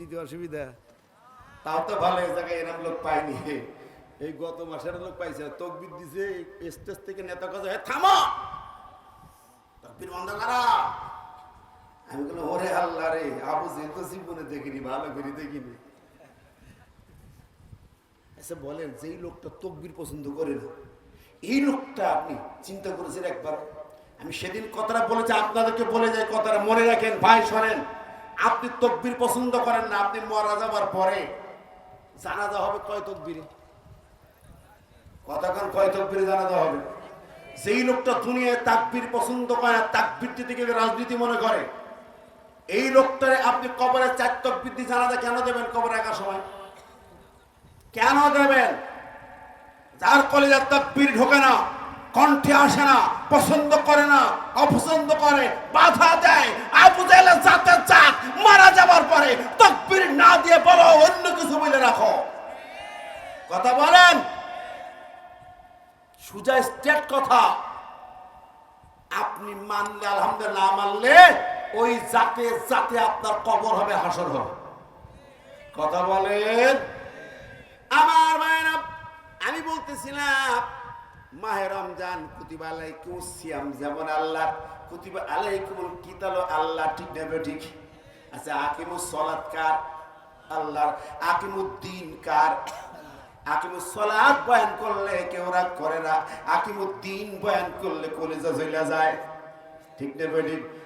দিতে অসুবিধা। তাও তো ভালো এই জায়গায় এরকম লোক পাইনি। এই গত মাসের লোক পাইছে তকবির দিছে স্টেজ থেকে নেতা কথা থামো! তকবির বন্ধ করা। আমি বললাম ওরে আল্লাহ রে আবু যে তো জীবনে দেখিনি ভালো করে দেখিনি। আচ্ছা বলেন যেই লোকটা তকবির পছন্দ করে না এই লোকটা আপনি চিন্তা করেছেন একবার? আমি সেদিন কথাটা বলেছি আপনাদেরকে বলে যাই কথাটা মনে রাখেন ভাই শোনেন। আপনি তকবির পছন্দ করেন না, আপনি মারা যাবার পরে জানাজা হবে কয় তকবিরে? কতক্ষণ কয় তকবিরে জানাজা হবে? যেই লোকটা দুনিয়ায় তাকবির পছন্দ করে না তাকবির থেকে রাজনীতি মনে করে? এই লোকটারে আপনি কবরে চার তকবির দিয়ে জানাজা কেন দেবেন কবরে একা সময়? কেন দেবেন? যার কলেজের তকবির ঢোকে না কণ্ঠে আসে না, পছন্দ করে না, অপছন্দ করে, বাধা দেয়। আবু জাহেলের জাতের চাক মারা যাবার পরে তকবির না দিয়ে বলো, অন্য কিছু বলে রাখো। কথা বলেন? সুজা স্টেট কথা। আপনি মানলে, আলহামদুলিল্লাহ মানলে, ওই জাতে জাতে আপনার কবর হবে, হাসর হবে। কথা বলেন? আমার মায়েরা আমি বলতেছিলাম মাহে রমজান, কুতিবা আলাইকুম সিয়াম। যেমন আল্লাহ, কুতিবা আলাইকুম কিতালো, আল্লাহ ঠিক নেবে ঠিক? আচ্ছা আকিমুস সলাত কার? আল্লাহর। আকিমুদ্দিন কার? আকিমু সলাত বয়ান করলে কেউ রাগ করে না। আকিমুদ্দিন বয়ান করলে কলেজা চলে যায়। ঠিক নেবে ঠিক?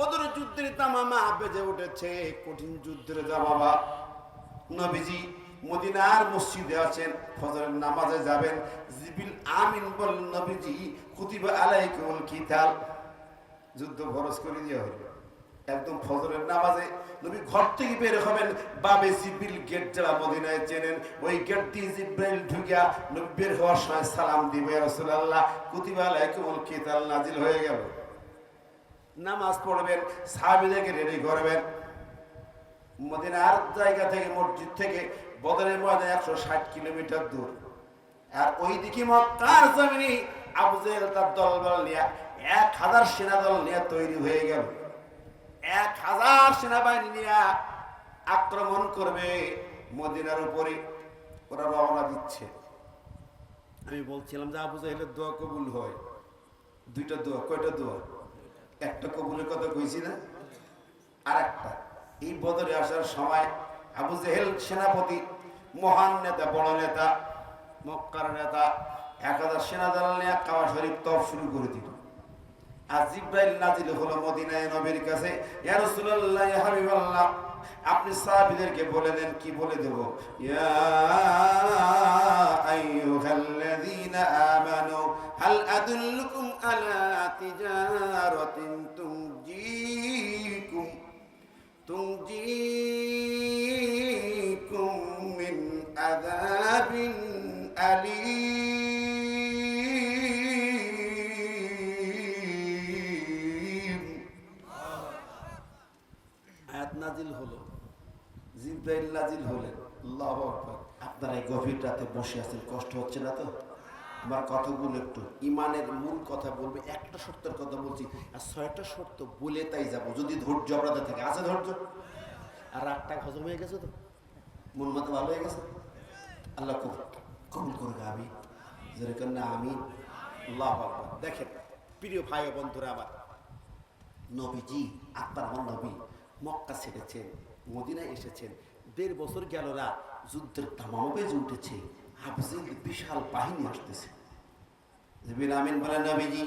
বদর যুদ্ধের তামামা বেজে উঠেছে, কঠিন যুদ্ধের জামাবা নবীজি মদিনার মসজিদে আছেন, ফজরের নামাজে যাবেন। জিবিল আমিন বলেন নবীজি, কুতিবা আলাইকুমুল কিতাল। যুদ্ধ খরচ করে দিয়ে হইল একদম ফজরের নামাজে নবী ঘর থেকে বের হবেন, বাবে জিবিল গেট যারা মদিনায় চেনেন, ওই গেট দিয়ে জিব্রাইল ঢুকিয়া নবী বের হওয়ার সময় সালাম দিবে রাসূলুল্লাহ, কুতিবা আলাইকুমুল কিতাল নাজিল হয়ে গেল। নামাজ পড়বেন, সাহাবিদেরকে রেডি করবেন। মদিনার জায়গা থেকে, মসজিদ থেকে বদরের ময়দান একশো ষাট কিলোমিটার দূর। আর ওই দিকে মক্কার জমিনি আবু জেহেল তার দলবল নিয়ে এক হাজার সেনা দল নিয়ে তৈরি হয়ে গেল। এক হাজার সেনাবাহিনী নিয়ে আক্রমণ করবে মদিনার উপরে। ওরা রওনা দিচ্ছে। আমি বলছিলাম যে আবু দোয়া কবুল হয়। দুইটা দোয়া, কয়টা দোয়া? একটা কবুলের কথা কইছি না? আর একটা এই বদরে আসার সময় আবু জেহেল সেনাপতি, মহান নেতা, বড় নেতা, মক্কার নেতা এক হাজার সেনা নিয়ে কাবা শরীফ তফ শুরু করে দিল। নাজিল হলো মদিনায় নবীর কাছে হাবিবাল্লাহ, আপনি সাহাবীদেরকে বলে দেন, কি বলে দেব? ইয়া আইয়ুহাল্লাযীনা আমানু, হাল আদুল্লুকুম আলা আয়াত নাজিল হলো। জিব্রাইল নাজিল হলেন। আল্লাহু আকবার। আপনারা এই গভীর রাতে বসে আছেন, কষ্ট হচ্ছে না তো? আমার কথাগুলো একটু। ইমানের মূল কথা বলবে, একটা শর্তের কথা বলছি। আর ছয়টা শর্ত বলে তাই যাব, যদি ধৈর্য আপনাদের থাকে। আছে ধৈর্য? আর রাতটা হজম হয়ে গেছে তো? মন মতো ভালো হয়ে গেছে? আল্লাহ কবুল করবে আমি যেরকম না আমি আল্লাহ দেখেন, প্রিয় ভাই বন্ধুরা আবার নবীজি আপনার আমার নবী, মক্কা ছেড়েছেন, মদিনায় এসেছেন। দেড় বছর গেল যুদ্ধের তামাম উঠেছে। হাফিজের বিশাল বাহিনী আসতেছে। জিবিল আমিন বলেন, নবীজি,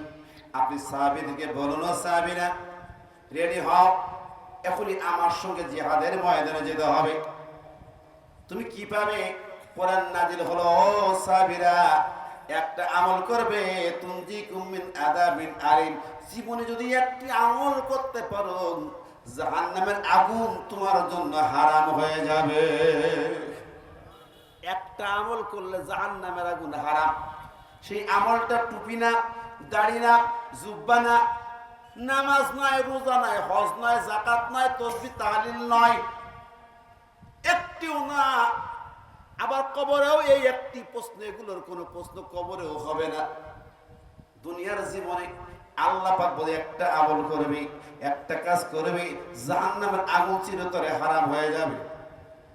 আপনি সাহাবিদেরকে বলুন সাহাবিরা, রেডি হও, এখনই আমার সঙ্গে জিহাদের ময়দানে যেতে হবে। তুমি কি পাবে? কোরআন নাজিল হলো, ও সাহাবীরা, একটা আমল করবে তুমজি কুমিন আদাবিন আলিম। জীবনে যদি একটি আমল করতে পারো, জাহান্নামের আগুন তোমার জন্য হারাম হয়ে যাবে। একটা আমল করলে জাহান নামের আগুন হারাম। সেই আমলটা টুপি না, দাড়ি না, জুব্বা না, নামাজ নয় রোজা নয় হজ নয় জাকাত নয় তসবি, তাহলিল নয়। একটিও না আবার কবরেও এই একটি প্রশ্ন, এগুলোর কোনো প্রশ্ন কবরেও হবে না। দুনিয়ার জীবনে আল্লাহ পাক বলে একটা আমল করবি, একটা কাজ করবি, জাহান্নামের আগুন চিরতরে হারাম হয়ে যাবে।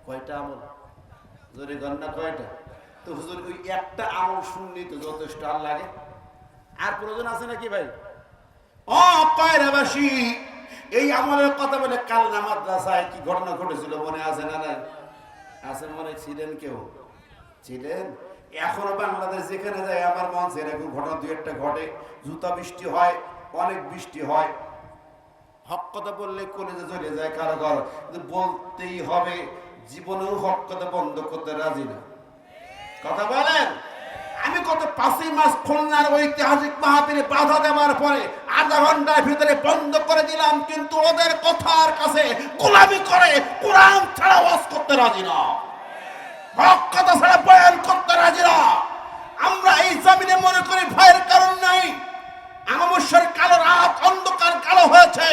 কয়টা আমল? জোরে গন্না কয়টা? তো হুজুর ওই একটা আমল শুনলেই তো যথেষ্ট আর লাগে? আর প্রয়োজন আছে নাকি ভাই? ও কয়রাবাসী এই আমলের কথা বলে কালনা মাদ্রাসায় কি ঘটনা ঘটেছিল মনে আছে না নাই? আছে মনে ছিলেন কেউ? ছিলেন? এখনও বাংলাদেশ যেখানে যায়, আমার মন এরকম ঘটনা দু একটা ঘটে। জুতা বৃষ্টি হয়, অনেক বৃষ্টি হয়। হক কথা বললে কলেজে চলে যায় কারও কিন্তু বলতেই হবে জীবনেও হক কথা বন্ধ করতে রাজি না। কথা বলেন? আমি কত পাঁচই মাস খুলনার ঐতিহাসিক মাহাবীরে বাধা দেওয়ার পরে আধা ঘণ্টার ভিতরে বন্ধ করে দিলাম, কিন্তু ওদের কথার কাছে গোলামি করে কোরআন ছাড়া ওয়াজ করতে রাজি না। হক কথা ছাড়া বয়ান করতে রাজি না। আমরা এই জমিনে মনে করি ভয়ের কারণ নাই। আমাবস্যার কালো রাত, অন্ধকার কালো হয়েছে।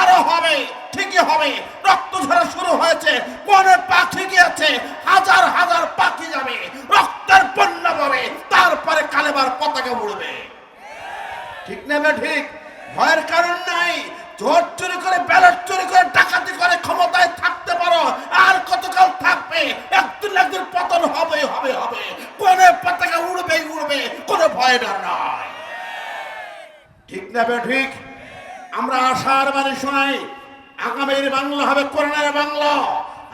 আরও হবে, ঠিকই হবে। রক্ত ঝরা শুরু হয়েছে। বনে পাখি গিয়েছে, হাজার হাজার পাখি যাবে। রক্তের বন্যা পাবে তারপরে কালেবার পতাকা উড়বে। ঠিক না ঠিক? ভয়ের কারণ নাই। জোর চুরি করে, ব্যালট চুরি করে, ডাকাতি করে ক্ষমতায় থাকতে পারো। আর কতকাল থাকবে? একদিন না একদিন পতন হবে হবে হবে। কোন পতাকা উড়বে উড়বে, কোনো ভয় ডর নাই ঠিক না ঠিক? আমরা আশার বাণী শোনাই। আগামীর বাংলা হবে করোনার বাংলা।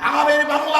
আগামীর বাংলা